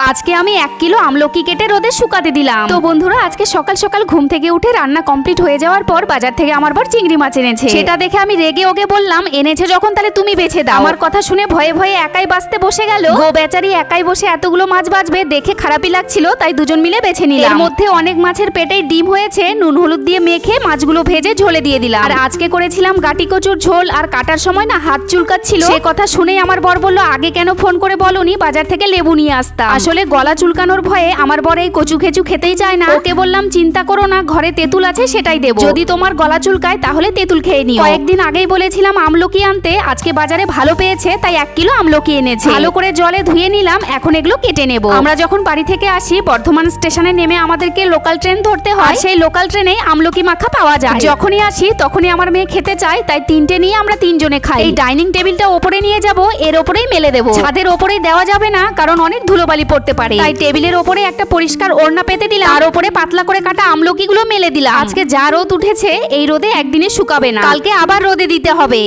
আজকে আমি এক কিলো আমলকি কেটে রোদে শুকাতে দিলাম। তো বন্ধুরা, আজকে সকাল সকাল ঘুম থেকে উঠে রান্না কমপ্লিট হয়ে যাওয়ার পর বাজার থেকে আমার বর চিংড়ি মাছ এনেছে। সেটা দেখে আমি রেগে ওকে বললাম, এনেছে যখন তাহলে তুমি বেছে দাও। আমার কথা শুনে ভয়ে ভয়ে একাই বাঁচতে বসে গেল। গো বেচারি, একাই বসে এতগুলো মাছ বাঁচবে, দেখে খারাপই লাগছিল, তাই দুজন মিলে বেছে নিলাম। এর মধ্যে অনেক মাছের পেটেই ডিম হয়েছে, নুন হলুদ দিয়ে মেখে মাছগুলো ভেজে ঝোলে দিয়ে দিলাম। আর আজকে করেছিলাম গাটি কচুর ঝোল, আর কাটার সময় না হাত চুলকাচ্ছিল। সে কথা শুনেই আমার বর বলল, আগে কেন ফোন করে বলনি? বাজার থেকে লেবু নিয়ে আসতাম। আসলে গলা চুলকানোর ভয়ে আমার বর এই কচু খেচু খেতেই চায় না। ওকে বললাম চিন্তা করো না ঘরে তেঁতুল আছে সেটাই দেবো। যদি তোমার গলা চুলকায় তাহলে তেঁতুল খেয়ে নিও। কয়েকদিন আগেই বলেছিলাম আমলকি আনতে আজকে বাজারে ভালো পেয়েছে তাই এক কিলো আমলকি এনেছে। ভালো করে জলে ধুয়ে নিলাম এখন এগুলো কেটে নেব। আমরা যখন বাড়ি থেকে আসি বর্ধমান স্টেশনে নেমে আমাদেরকে লোকাল ট্রেন ধরতে হয়। সেই লোকাল ট্রেনে আমলকি মাখা পাওয়া যায়। যখনই আসি তখনই আমার মেয়ে খেতে চায় তাই তিনটে নিয়ে আমরা তিনজনে খাই। এই ডাইনিং টেবিলটা ওপরে নিয়ে যাব এর ওপরেই মেলে দেবো। ছাদের ওপরেই দেওয়া যাবে না কারণ অনেক ধুলোবালি পড়তে পারে। তাই টেবিলের ওপরে একটা পরিষ্কার ওড়না পেতে দিলাম আর ওপরে পাতলা করে কাটা আমলকিগুলো মেলে দিলাম আজকে যা রোদ উঠেছে, এই রোদে একদিনে শুকাবে না। কালকে আবার রোদে দিতে হবে।